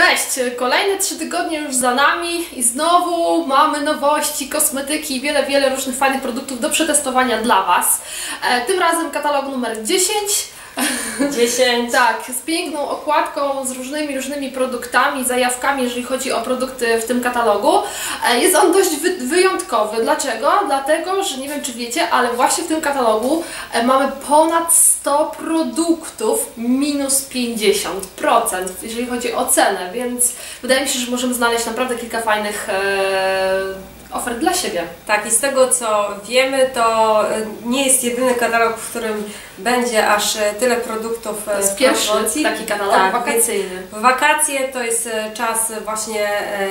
Cześć! Kolejne trzy tygodnie już za nami i znowu mamy nowości, kosmetyki i wiele, wiele różnych fajnych produktów do przetestowania dla Was. E, tym razem katalog numer 10. 10. Tak, z piękną okładką, z różnymi, różnymi produktami, zajawkami, jeżeli chodzi o produkty w tym katalogu. E, Jest on dość wy wyjątkowy. Dlaczego? Dlatego, że nie wiem czy wiecie, ale właśnie w tym katalogu e, mamy ponad 100 produktów minus 50%, jeżeli chodzi o cenę, więc wydaje mi się, że możemy znaleźć naprawdę kilka fajnych e, ofert dla siebie. Tak, i z tego co wiemy, to e, nie jest jedyny katalog, w którym będzie aż e, tyle produktów To e, jest w pierwszy promocji. taki katalog Tak, wakacyjny. Wakacje to jest czas właśnie e,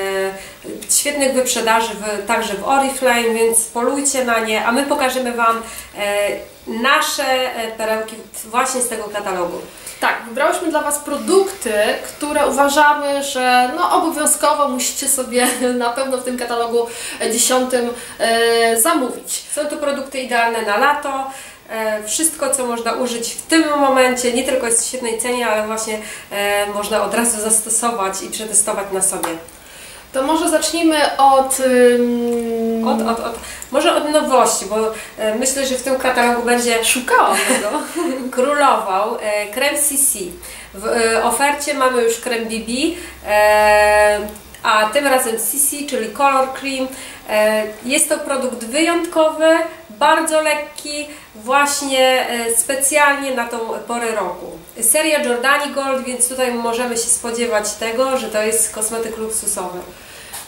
świetnych wyprzedaży w, także w Oriflame, więc polujcie na nie, a my pokażemy Wam e, nasze perełki właśnie z tego katalogu. Tak, wybrałyśmy dla Was produkty, które uważamy, że no obowiązkowo musicie sobie na pewno w tym katalogu dziesiątym e, zamówić. Są to produkty idealne na lato. E, Wszystko, co można użyć w tym momencie, nie tylko jest w świetnej cenie, ale właśnie e, można od razu zastosować i przetestować na sobie. To może zacznijmy od... ym, Od, od, od, może od nowości, bo e, myślę, że w tym katalogu będzie Szukałam tego. królował e, krem CC. W e, ofercie mamy już krem BB, a tym razem CC, czyli Color Cream. Jest to produkt wyjątkowy, bardzo lekki, właśnie specjalnie na tą porę roku. Seria Jordani Gold, więc tutaj możemy się spodziewać tego, że to jest kosmetyk luksusowy.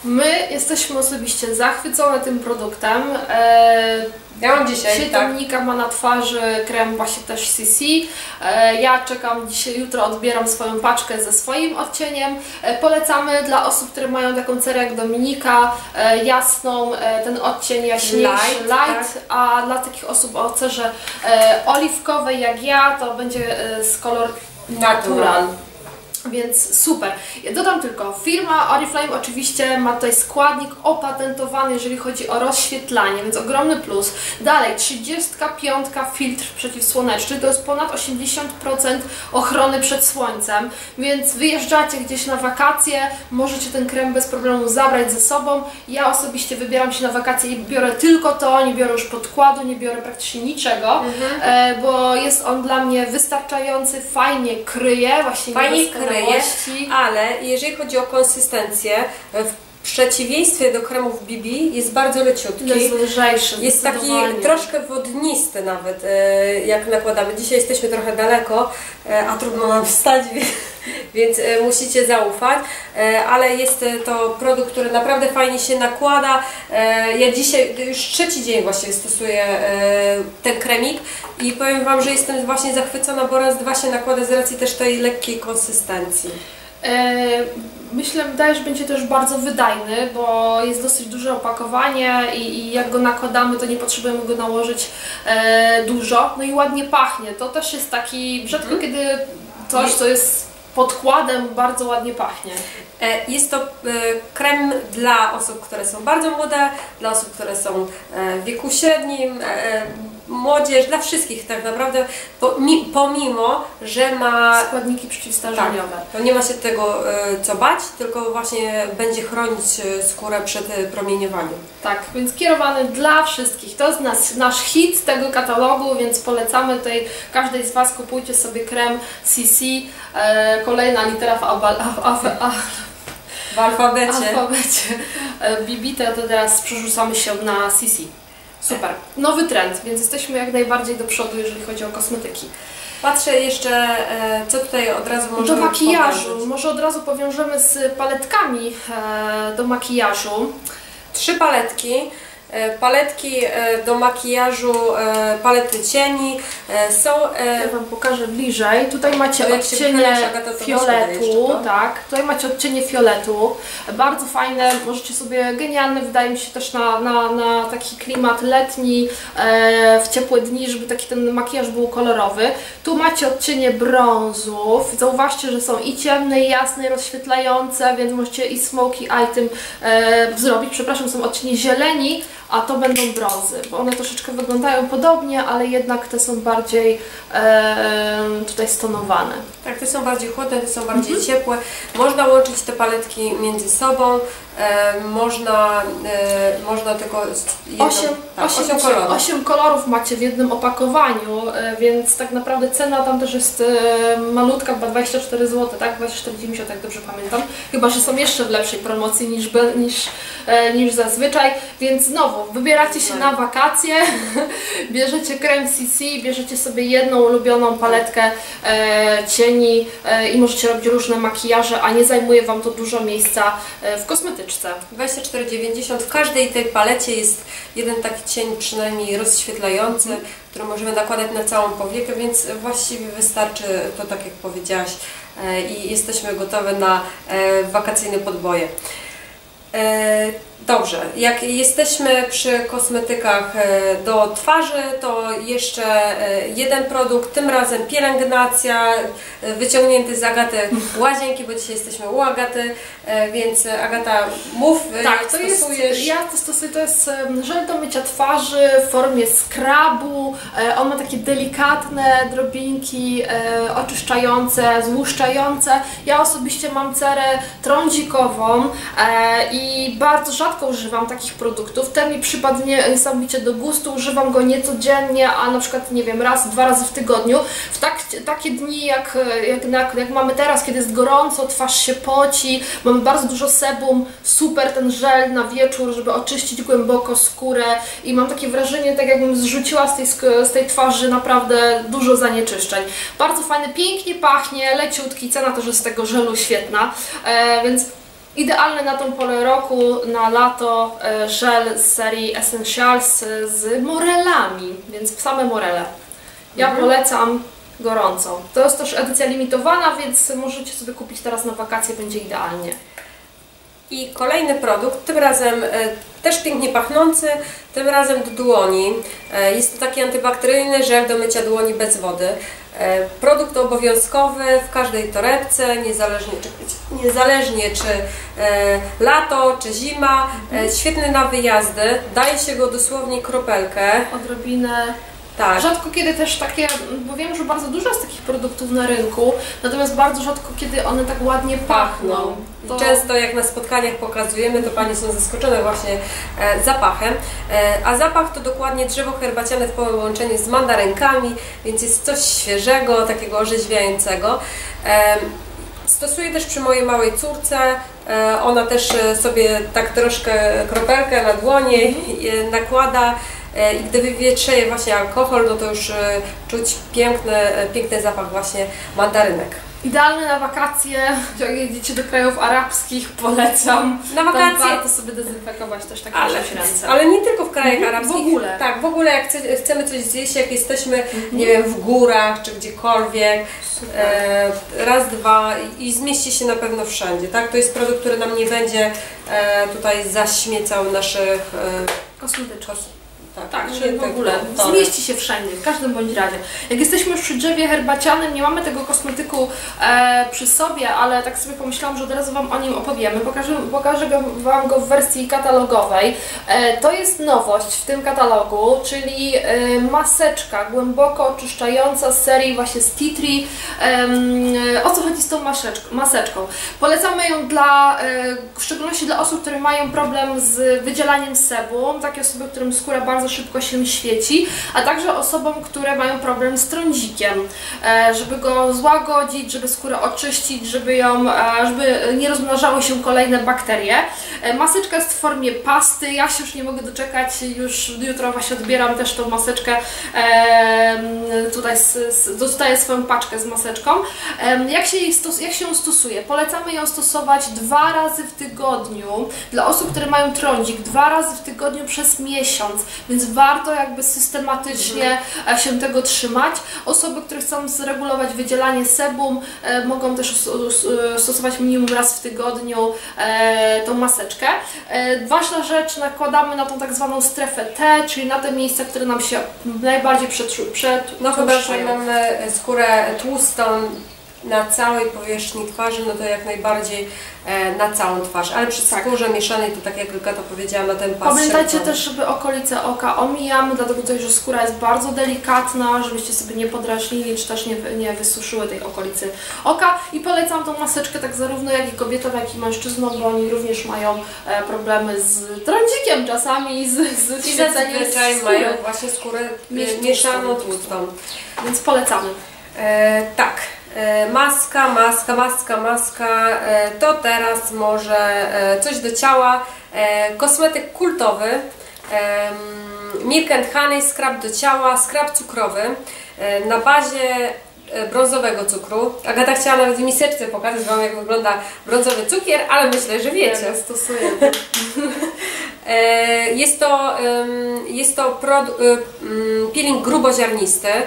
My jesteśmy osobiście zachwycone tym produktem. E, Ja mam dzisiaj, Dzisiaj tak. Dominika ma na twarzy krem właśnie też CC. E, Ja czekam dzisiaj, jutro odbieram swoją paczkę ze swoim odcieniem. E, Polecamy dla osób, które mają taką cerę jak Dominika, jasną, ten odcień jaśniejszy, Light, light, tak. a dla takich osób o cerze oliwkowej jak ja, to będzie z kolor natural. Więc super. Ja dodam tylko, firma Oriflame oczywiście ma tutaj składnik opatentowany, jeżeli chodzi o rozświetlanie, więc ogromny plus. Dalej, 35 filtr przeciwsłoneczny, to jest ponad 80% ochrony przed słońcem, więc wyjeżdżacie gdzieś na wakacje, możecie ten krem bez problemu zabrać ze sobą. Ja osobiście wybieram się na wakacje i biorę tylko to, nie biorę już podkładu, nie biorę praktycznie niczego, e, bo jest on dla mnie wystarczający, fajnie kryje, właśnie Fajnie kryje, ale jeżeli chodzi o konsystencję, w przeciwieństwie do kremów BB jest bardzo leciutki. Jest lżejszy, Jest taki troszkę wodnisty nawet, e, jak nakładamy. Dzisiaj jesteśmy trochę daleko, e, a trudno nam wstać, wie- więc e, musicie zaufać. E, Ale jest e, to produkt, który naprawdę fajnie się nakłada. Ja dzisiaj, już trzeci dzień właśnie stosuję ten kremik i powiem Wam, że jestem właśnie zachwycona, bo raz, dwa się nakłada z racji też tej lekkiej konsystencji. Myślę, wydaje, że będzie też bardzo wydajny, bo jest dosyć duże opakowanie i, i jak go nakładamy, to nie potrzebujemy go nałożyć e, dużo. No i ładnie pachnie. To też jest taki, rzadko Mhm. kiedy coś, co jest podkładem, bardzo ładnie pachnie. E, Jest to e, krem dla osób, które są bardzo młode, dla osób, które są e, w wieku średnim, młodzież, dla wszystkich tak naprawdę, po- mi- pomimo, że ma Składniki przeciwstarzeniowe. tak, to nie ma się tego e, co bać, tylko właśnie będzie chronić e, skórę przed e, promieniowaniem. Tak, więc kierowany dla wszystkich. To jest nas, nasz hit tego katalogu, więc polecamy tutaj każdej z Was kupujcie sobie krem CC. Kolejna litera w, alba, w, alfabecie. alfabecie BB, to teraz przerzucamy się na CC. Super. Nowy trend, więc jesteśmy jak najbardziej do przodu, jeżeli chodzi o kosmetyki. Patrzę jeszcze, e, co tutaj od razu Do możemy makijażu. pokazać. Może od razu powiążemy z paletkami e, do makijażu. Trzy paletki. E, Paletki e, do makijażu, e, palety cieni są Ja Wam pokażę bliżej. Tutaj macie odcienie fioletu, tak. Tutaj macie odcienie fioletu. Bardzo fajne, możecie sobie, genialne, wydaje mi się też na, na, na taki klimat letni, w ciepłe dni, żeby taki ten makijaż był kolorowy. Tu macie odcienie brązów. Zauważcie, że są i ciemne, i jasne, i rozświetlające, więc możecie i smoky eye tym zrobić. Przepraszam, są odcienie zieleni a to będą brązy, bo one troszeczkę wyglądają podobnie, ale jednak te są bardziej e, tutaj stonowane. Tak, te są bardziej chłodne, te są bardziej ciepłe. Można łączyć te paletki między sobą, można, e, można tylko jedną, Osiem, tak, osiem, osiem kolorów. osiem kolorów macie w jednym opakowaniu, e, więc tak naprawdę cena tam też jest e, malutka, chyba 24 zł, tak? 24,90 jak dobrze pamiętam. Chyba, że są jeszcze w lepszej promocji niż, niż, e, niż zazwyczaj, więc znowu wybieracie się na wakacje, bierzecie krem CC, bierzecie sobie jedną ulubioną paletkę e, cieni e, i możecie robić różne makijaże, a nie zajmuje Wam to dużo miejsca e, w kosmetyczce. 24,90 w każdej tej palecie jest jeden taki cień przynajmniej rozświetlający, który możemy nakładać na całą powiekę, więc właściwie wystarczy to tak jak powiedziałaś e, i jesteśmy gotowe na e, wakacyjne podboje. E, Dobrze, jak jesteśmy przy kosmetykach do twarzy, to jeszcze jeden produkt, tym razem pielęgnacja, wyciągnięty z Agaty Łazienki, bo dzisiaj jesteśmy u Agaty, więc Agata mów, e, Tak, jak to jest, stosujesz. ja to stosuję, to jest żel do mycia twarzy w formie skrabu. E, On ma takie delikatne drobinki e, oczyszczające, złuszczające. Ja osobiście mam cerę trądzikową e, i bardzo rzadko używam takich produktów. Ten mi przypadnie niesamowicie do gustu, używam go niecodziennie, a na przykład, nie wiem, raz, dwa razy w tygodniu. W tak, takie dni jak, jak, jak mamy teraz, kiedy jest gorąco, twarz się poci, mamy bardzo dużo sebum, super ten żel na wieczór, żeby oczyścić głęboko skórę i mam takie wrażenie, tak jakbym zrzuciła z tej, z tej twarzy naprawdę dużo zanieczyszczeń. Bardzo fajny, pięknie pachnie, leciutki, cena też jest z tego żelu świetna, e, więc Idealny na tą porę roku, na lato, e, żel z serii Essentials e, z morelami, więc same morele. Ja polecam gorąco. To jest też edycja limitowana, więc możecie sobie kupić teraz na wakacje, będzie idealnie. I kolejny produkt, tym razem e, też pięknie pachnący, tym razem do dłoni. E, Jest to taki antybakteryjny żel do mycia dłoni bez wody. E, Produkt obowiązkowy w każdej torebce, niezależnie czy, niezależnie czy lato, czy zima. E, Świetny na wyjazdy, daje się go dosłownie kropelkę. Odrobinę. Tak. Rzadko kiedy też takie, bo wiem, że bardzo dużo jest takich produktów na rynku, natomiast bardzo rzadko kiedy one tak ładnie pachną. I Często jak na spotkaniach pokazujemy, to Panie są zaskoczone właśnie e, zapachem. E, a zapach to dokładnie drzewo herbaciane w połączeniu z mandarynkami, więc jest coś świeżego, takiego orzeźwiającego. E, stosuję też przy mojej małej córce. E, ona też e, sobie tak troszkę kropelkę na dłonie e, nakłada. E, I gdy wywietrzeje właśnie alkohol, no to już e, czuć piękny, e, piękny zapach właśnie mandarynek. Idealne na wakacje, jak jedziecie do krajów arabskich, polecam. Na Tam wakacje warto sobie dezynfekować też takie Ale, ręce. ale nie tylko w krajach Mhm, arabskich. w ogóle. Tak, w ogóle jak chce, chcemy coś zjeść, jak jesteśmy, nie wiem, w górach czy gdziekolwiek, e, raz, dwa i, zmieści się na pewno wszędzie, tak? To jest produkt, który nam nie będzie e, tutaj zaśmiecał naszych... E. tak, Tak, że w tak, ogóle to- zmieści się wszędzie, w każdym bądź razie. Jak jesteśmy już przy drzewie herbacianym, nie mamy tego kosmetyku e, przy sobie, ale tak sobie pomyślałam, że od razu Wam o nim opowiemy. Pokażę, pokażę go, Wam go w wersji katalogowej. E, to jest nowość w tym katalogu, czyli e, maseczka głęboko oczyszczająca z serii właśnie z Tree. Em, o co chodzi z tą maseczką? maseczką? Polecamy ją dla, e, w szczególności dla osób, które mają problem z wydzielaniem sebum, takie osoby, którym skóra bardzo szybko się świeci, a także osobom, które mają problem z trądzikiem, e, żeby go złagodzić, żeby skórę oczyścić, żeby ją, e, żeby nie rozmnażały się kolejne bakterie. E, Maseczka jest w formie pasty, ja się już nie mogę doczekać, już jutro właśnie odbieram też tą maseczkę, tutaj dostaję swoją paczkę z maseczką. Jak się, jej stos, jak się ją stosuje? Polecamy ją stosować dwa razy w tygodniu dla osób, które mają trądzik, dwa razy w tygodniu przez miesiąc, więc warto jakby systematycznie e, się tego trzymać. Osoby, które chcą zregulować wydzielanie sebum, e, mogą też s- stosować minimum raz w tygodniu e, tą maseczkę. E, ważna rzecz, nakładamy na tą tak zwaną strefę T, czyli na te miejsca, które nam się najbardziej przetru- No chyba, że mamy skórę tłustą, na całej powierzchni twarzy, no to jak najbardziej e, na całą twarz. Ale przy Tak. skórze mieszanej, to tak jak Agata powiedziała, na ten pas Pamiętajcie szerokowy. też, żeby okolice oka omijamy, dlatego tutaj, że skóra jest bardzo delikatna, żebyście sobie nie podrażnili, czy też nie, nie wysuszyły tej okolicy oka. I polecam tą maseczkę tak zarówno jak i kobietom, jak i mężczyznom, bo oni również mają e, problemy z trądzikiem czasami, z, z I zazwyczaj mają właśnie skórę e, mieszaną, tłustą. Więc polecamy. E, tak, maska, maska, maska, maska, e, to teraz może e, coś do ciała, e, kosmetyk kultowy, e, Milk and Honey Scrub do ciała, scrub cukrowy e, na bazie e, brązowego cukru. Agata chciała nawet w miseczce pokazać Wam jak wygląda brązowy cukier, ale myślę, że wiecie. Ja stosuję. E, Jest to, jest to peeling gruboziarnisty. E,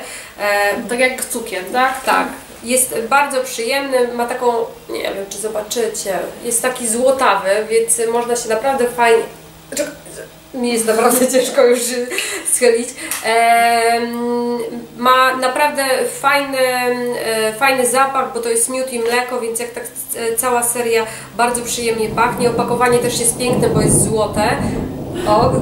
tak jak cukier, tak? tak, jest bardzo przyjemny, ma taką, nie wiem czy zobaczycie, jest taki złotawy, więc można się naprawdę fajnie... Mi jest naprawdę ciężko już schylić. Ma naprawdę fajny, e, fajny zapach, bo to jest miód i mleko, więc jak tak e, cała seria bardzo przyjemnie pachnie. Opakowanie też jest piękne, bo jest złote. O,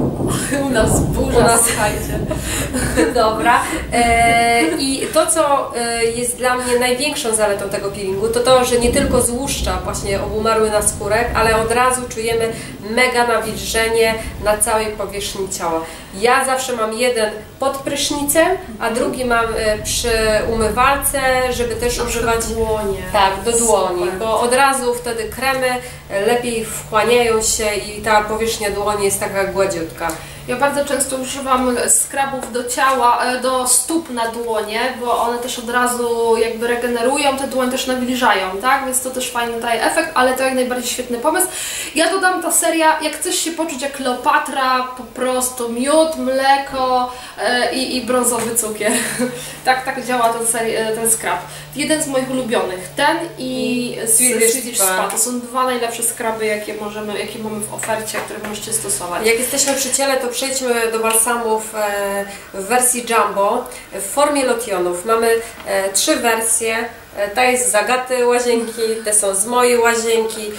U nas burza, U nas- słuchajcie. Dobra. E, I to, co e, jest dla mnie największą zaletą tego peelingu, to to, że nie tylko złuszcza właśnie obumarły na skórek, ale od razu czujemy mega nawilżenie na całej powierzchni ciała. Ja zawsze mam jeden pod prysznicem, a drugi mam e, przy umywalce, żeby też używać dłonie. tak, do dłoni, Super. bo od razu wtedy kremy e, lepiej wchłaniają się i ta powierzchnia dłoni jest taka gładziutka. Ja bardzo często używam skrabów do ciała, e, do stóp na dłonie, bo one też od razu jakby regenerują, te dłonie też nawilżają, tak? Więc to też fajny daje efekt, ale to jak najbardziej świetny pomysł. Ja dodam ta seria, jak chcesz się poczuć jak Kleopatra, po prostu miód, mleko e, i, i brązowy cukier. tak, tak działa ten, e, ten skrab. Jeden z moich ulubionych, ten i z Swedish. Spa. To są dwa najlepsze skraby, jakie możemy, jakie mamy w ofercie, które możecie stosować. Jak jesteśmy przy ciele, to przejdźmy do balsamów e, w wersji Jumbo w formie lotionów. Mamy e, trzy wersje. E, Ta jest z Agaty łazienki, te są z mojej łazienki.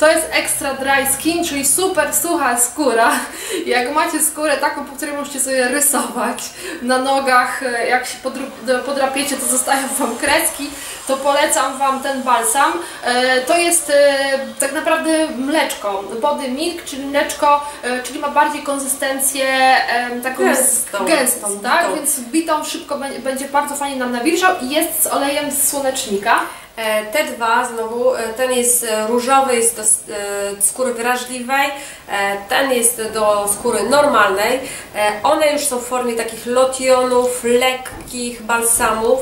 To jest extra dry skin, czyli super sucha skóra. Jak macie skórę taką, po której możecie sobie rysować na nogach, e, jak się podrapiecie, to zostają Wam kreski, to polecam Wam ten balsam. E, To jest e, tak naprawdę mleczko, body milk, czyli mleczko, czyli ma bardziej konsystencję taką Gęstą. gęstą tak? Zbitą. Więc bitą szybko będzie, będzie bardzo fajnie nam nawilżał i jest z olejem z słonecznika. E, Te dwa znowu, e, ten jest różowy, jest do e, skóry wrażliwej, ten jest do skóry normalnej. One już są w formie takich lotionów, lekkich, balsamów.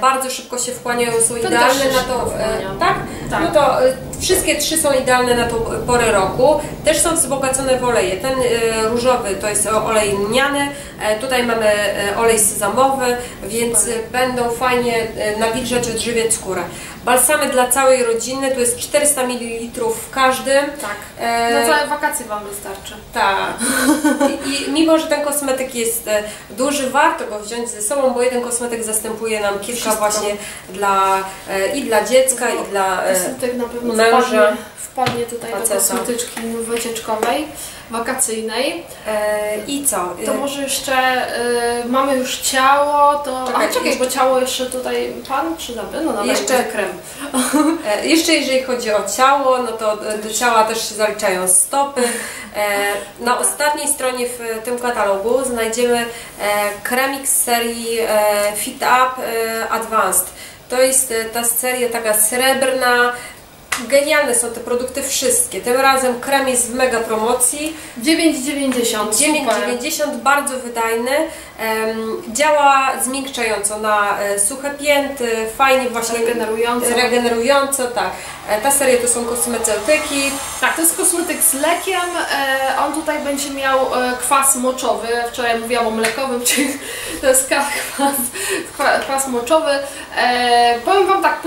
Bardzo szybko się wchłaniają, są też idealne na to. Tak? Tak. No to wszystkie trzy są idealne na tą porę roku. Też są wzbogacone w oleje. Ten e, różowy to jest olej lniany, e, tutaj mamy e, olej sezamowy, więc będą fajnie nawilżać, odżywiać skórę. Balsamy dla całej rodziny, tu jest 400 ml w każdym. Tak. E, Na całe wakacje Wam wystarczy. tak. I, I mimo, że ten kosmetyk jest e, duży, warto go wziąć ze sobą, bo jeden kosmetyk zastępuje nam kilka Wszystko. właśnie dla, e, i dla dziecka, i dla e, Kosmetyk na pewno męża, wpadnie, wpadnie tutaj do faceta. kosmetyczki wycieczkowej, wakacyjnej. e, i co? To E, może jeszcze y, mamy już ciało, to... Czekaj, a czekaj, jeszcze- bo ciało jeszcze tutaj pan czy dobry? No dobra, Jeszcze- krem. E, Jeszcze jeżeli chodzi o ciało, no to e, do ciała też się zaliczają stopy. E, Na ostatniej stronie w tym katalogu znajdziemy e, kremik z serii e, Fit Up e, Advanced. To jest e, ta seria taka srebrna. Genialne są te produkty wszystkie. Tym razem krem jest w mega promocji. 9,90. 9,90 bardzo wydajny. Działa zmiękczająco na e, suche pięty, fajnie właśnie Regenerująco. regenerująco, tak. E, Ta seria to są kosmeceutyki. Tak, to jest kosmetyk z lekiem. E, on tutaj będzie miał kwas moczowy. Wczoraj mówiłam o mlekowym, czyli to jest kwas, kwa- kwas moczowy. Powiem Wam tak,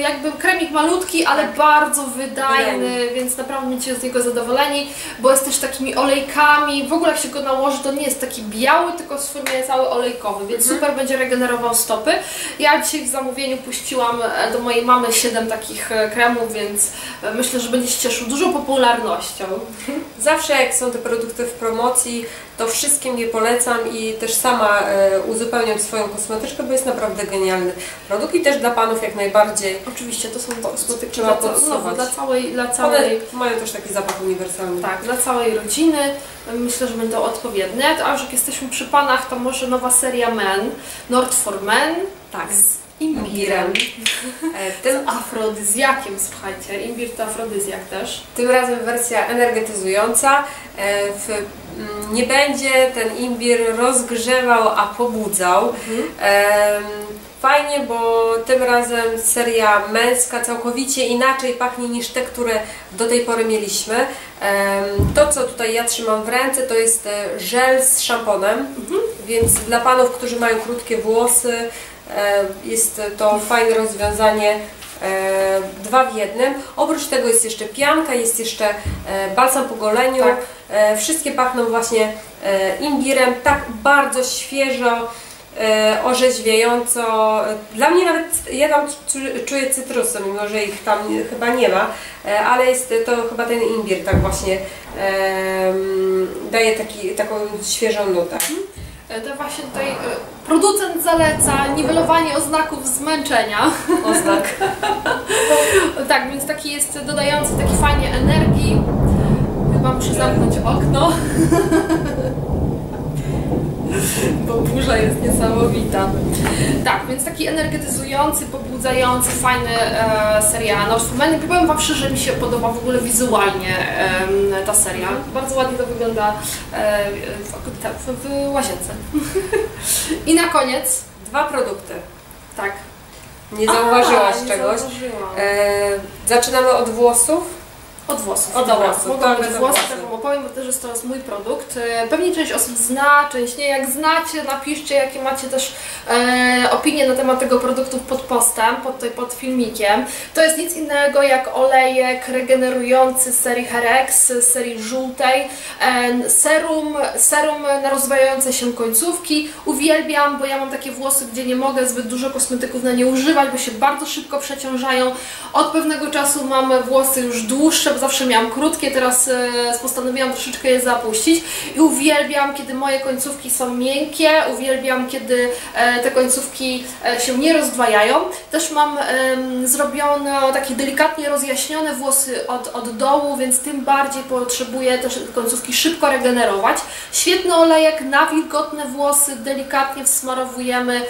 jakby kremik malutki, krótki, ale bardzo wydajny, więc naprawdę będziecie z niego zadowoleni, bo jest też takimi olejkami. W ogóle jak się go nałoży, to nie jest taki biały, tylko w formie cały olejkowy, więc super będzie regenerował stopy. Ja dzisiaj w zamówieniu puściłam e, do mojej mamy 7 takich e, kremów, więc e, myślę, że będzie się cieszył dużą popularnością. Zawsze jak są te produkty w promocji, to wszystkim je polecam i też sama uzupełniam swoją kosmetyczkę, bo jest naprawdę genialny produkt i też dla panów jak najbardziej. Oczywiście to są kosmetyki trzeba dla, no, dla całej, dla One całej mają też taki zapach uniwersalny. Tak, dla całej rodziny. Myślę, że będą odpowiednie. A już jak jesteśmy przy panach, to może nowa seria Men, Nord for Men, Tak. z imbirem, E, Tym, afrodyzjakiem, słuchajcie. Imbir to afrodyzjak też. tym razem wersja energetyzująca. E, W, mm, nie będzie ten imbir rozgrzewał, a pobudzał. Em, Fajnie, bo tym razem seria męska całkowicie inaczej pachnie niż te, które do tej pory mieliśmy. To, co tutaj ja trzymam w ręce, to jest e, żel z szamponem, więc dla panów, którzy mają krótkie włosy, e, jest to fajne rozwiązanie. e, Dwa w jednym. Oprócz tego jest jeszcze pianka, jest jeszcze balsam po goleniu. Tak. Wszystkie pachną właśnie imbirem, tak bardzo świeżo, orzeźwiająco. Dla mnie nawet, ja tam czu- czuję cytrusy, mimo że ich tam chyba nie ma, e, ale jest to chyba ten imbir tak właśnie em, daje taki, taką świeżą nutę. E, To właśnie tutaj e, producent zaleca niwelowanie oznaków zmęczenia. Oznak. tak, więc taki jest dodający taki fajnie energii. Chyba muszę zamknąć okno. Bo burza jest niesamowita. Tak, więc taki energetyzujący, pobudzający, fajny e, serial Men. I powiem Wam szczerze, że mi się podoba w ogóle wizualnie em, ta seria. Bardzo ładnie to wygląda e, w, w, w łazience. I na koniec, Dwa produkty. tak. Nie zauważyłaś A, nie czegoś. zauważyłam. E, zaczynamy od włosów. Od włosów. Od Dobra, włosów, Mogę od bez włosów, włosów. tak Wam opowiem, bo też jest to jest mój produkt. E, Pewnie część osób zna, część nie. Jak znacie, napiszcie, jakie macie też e, opinie na temat tego produktu pod postem, pod, tutaj pod filmikiem. To jest nic innego jak olejek regenerujący z serii Herex, z serii żółtej. E, serum, serum na rozwijające się końcówki. Uwielbiam, bo ja mam takie włosy, gdzie nie mogę zbyt dużo kosmetyków na nie używać, bo się bardzo szybko przeciążają. Od pewnego czasu mam włosy już dłuższe, bo zawsze miałam krótkie, teraz e, postanowiłam troszeczkę je zapuścić i uwielbiam, kiedy moje końcówki są miękkie, uwielbiam, kiedy e, te końcówki e, się nie rozdwajają. Też mam zrobione takie delikatnie rozjaśnione włosy od, od dołu, więc tym bardziej potrzebuję też końcówki szybko regenerować. Świetny olejek na wilgotne włosy, delikatnie wsmarowujemy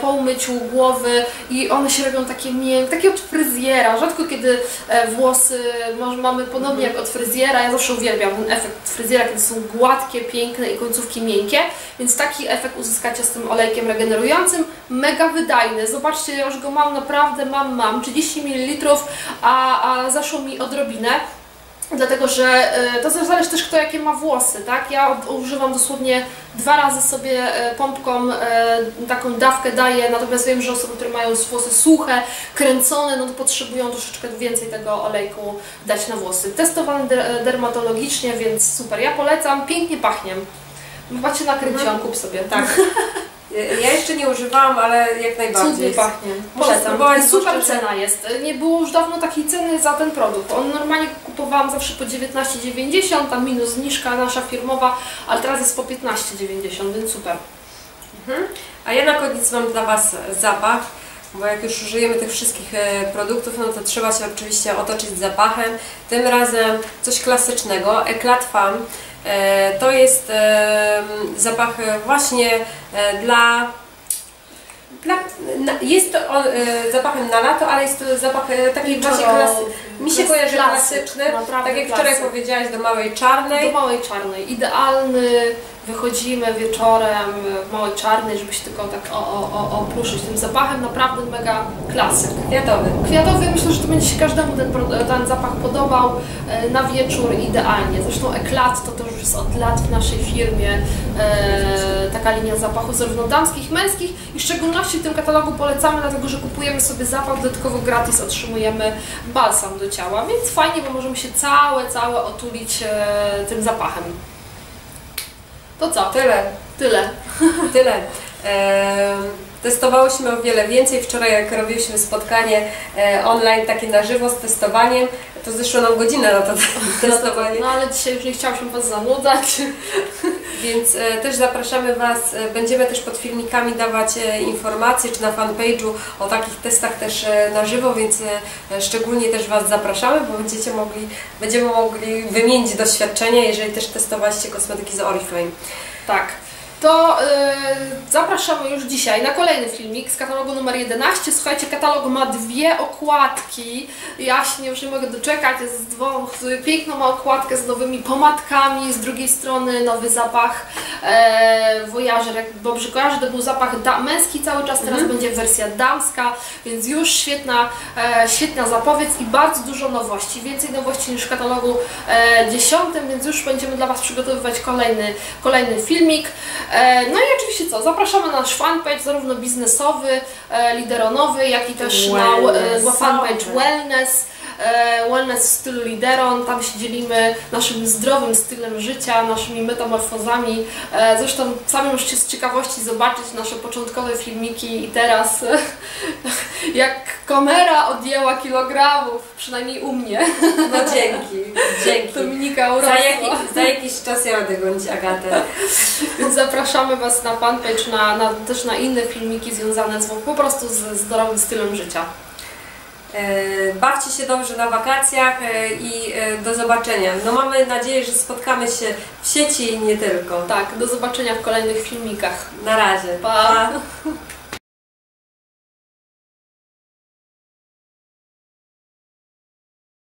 po umyciu głowy i one się robią takie miękkie, takie od fryzjera. Rzadko kiedy włosy może mamy podobnie jak od fryzjera. Ja zawsze uwielbiam ten efekt fryzjera, kiedy są gładkie, piękne i końcówki miękkie, więc taki efekt uzyskacie z tym olejkiem regenerującym. Mega wydajny. Zobaczcie, ja już go mam naprawdę, mam, mam. 30 ml, a, a zaszło mi odrobinę. Dlatego, że e, to zależy też kto jakie ma włosy, tak? Ja używam dosłownie dwa razy sobie e, pompką e, taką dawkę daję, natomiast wiem, że osoby, które mają włosy suche, kręcone, no to potrzebują troszeczkę więcej tego olejku dać na włosy. Testowany de- dermatologicznie, więc super. Ja polecam, pięknie pachnie. Macie nakręciłam, kup sobie. Tak. Ja jeszcze nie używałam, ale jak Cudnie najbardziej. pachnie. Muszę Polecam. Super cena jest. Nie było już dawno takiej ceny za ten produkt. On normalnie kupowałam zawsze po 19,90, tam minus zniżka nasza firmowa, ale teraz jest po 15,90, więc super. A ja na koniec mam dla Was zapach, bo jak już użyjemy tych wszystkich e, produktów, no to trzeba się oczywiście otoczyć zapachem. Tym razem coś klasycznego, Eclat Femme. E, To jest e, zapach właśnie e, dla jest to on, zapachem na lato, ale jest to zapach taki właśnie klasy, mi się kojarzy klasyczny, tak jak wczoraj klasyk. powiedziałaś do małej czarnej. Do małej czarnej. Idealny, wychodzimy wieczorem w małej czarnej, żeby się tylko tak o, o, o, tym zapachem, naprawdę mega klasyk. Kwiatowy. Kwiatowy, myślę, że to będzie się każdemu ten, ten zapach podobał e, na wieczór idealnie. Zresztą Eklat to też już jest od lat w naszej firmie e, taka linia zapachów zarówno damskich, męskich i w szczególności w tym katalogu polecamy, dlatego że kupujemy sobie zapach, dodatkowo gratis otrzymujemy balsam do ciała, więc fajnie, bo możemy się całe, całe otulić e, tym zapachem. To co? Tyle. Tyle. Tyle. Em, Testowałyśmy o wiele więcej. Wczoraj jak robiliśmy spotkanie e, online takie na żywo z testowaniem, to zeszło nam godzinę na to testowanie. No ale dzisiaj już nie chciałam Was zanudzać. Więc e, też zapraszamy Was, e, będziemy też pod filmikami dawać e, informacje, czy na fanpage'u o takich testach też e, na żywo, więc e, szczególnie też Was zapraszamy, bo będziecie mogli, będziemy mogli wymienić doświadczenia, jeżeli też testowaliście kosmetyki z Oriflame. Tak. To y, zapraszamy już dzisiaj na kolejny filmik z katalogu numer 11. Słuchajcie, katalog ma dwie okładki. Ja się już nie mogę doczekać. Jest z dwoma, piękną ma okładkę z nowymi pomadkami. Z drugiej strony nowy zapach e, Voyager. Jak dobrze kojarzę, to był zapach da- męski cały czas, teraz będzie wersja damska, więc już świetna, e, świetna zapowiedź i bardzo dużo nowości. Więcej nowości niż w katalogu e, 10, więc już będziemy dla Was przygotowywać kolejny, kolejny filmik. E, no i oczywiście co, zapraszamy na nasz fanpage, zarówno biznesowy, e, lideronowy, jak i też na e, Wellnessowy. fanpage wellness. E, Wellness w stylu lideron, tam się dzielimy naszym zdrowym stylem życia, naszymi metamorfozami. E, Zresztą sami możecie z ciekawości zobaczyć nasze początkowe filmiki i teraz jak kamera odjęła kilogramów, przynajmniej u mnie. No dzięki, dzięki. Dominika Za, urosła. jaki, za jakiś czas ja będę gonić Agatę. Więc zapraszamy Was na fanpage, na, na, też na inne filmiki związane z po prostu z zdrowym stylem życia. E, Bawcie się dobrze na wakacjach e, i e, do zobaczenia. No mamy nadzieję, że spotkamy się w sieci i nie tylko. Tak, do zobaczenia w kolejnych filmikach. Na razie. Pa.